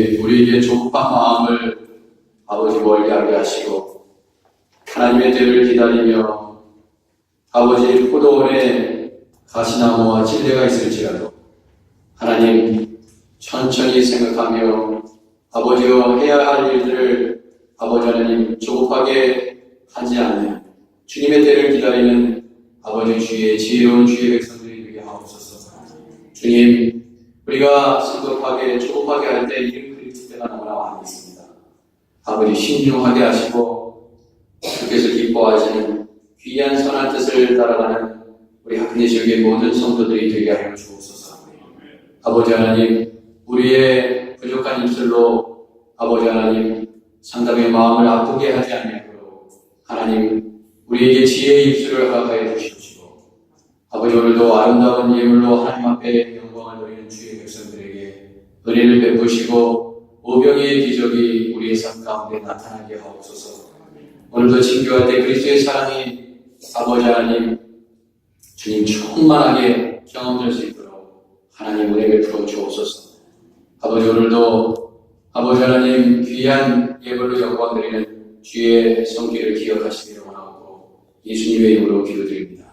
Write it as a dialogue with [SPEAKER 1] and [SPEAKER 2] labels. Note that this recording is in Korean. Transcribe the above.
[SPEAKER 1] 우리에게 조급한 마음을 아버지 멀리 하게 하시고 하나님의 때를 기다리며 아버지 포도원에 가시나무와 찔레가 있을지라도 하나님 천천히 생각하며 아버지와 해야 할 일들을 아버지 하나님 조급하게 하지 않는 주님의 때를 기다리는 아버지 주의 지혜로운 주의 백성들이 되게 하옵소서. 주님 우리가 성급하게 조급하게 할 때 이름 그리칠 때가 너무나 많이 있습니다. 아버지 신중하게 하시고 주께서 기뻐하시는 귀한 선한 뜻을 따라가는 우리 학내 지역의 모든 성도들이 되게 하여 주옵소서. 아버지 하나님 우리의 부족한 입술로 아버지 하나님 상담의 마음을 아프게 하지 않도록 하나님 우리에게 지혜의 입술을 허락하여 아버지 오늘도 아름다운 예물로 하나님 앞에 영광을 돌리는 주의 백성들에게 은혜를 베푸시고 오병이의 기적이 우리의 삶 가운데 나타나게 하옵소서 오늘도 친교할 때 그리스도의 사랑이 아버지 하나님 주님 충만하게 경험될 수 있도록 하나님 은혜 베풀어 주옵소서 아버지 오늘도 아버지 하나님 귀한 예물로 영광 드리는 주의 성기를 기억하시기를 원하고 예수님의 이름으로 기도드립니다.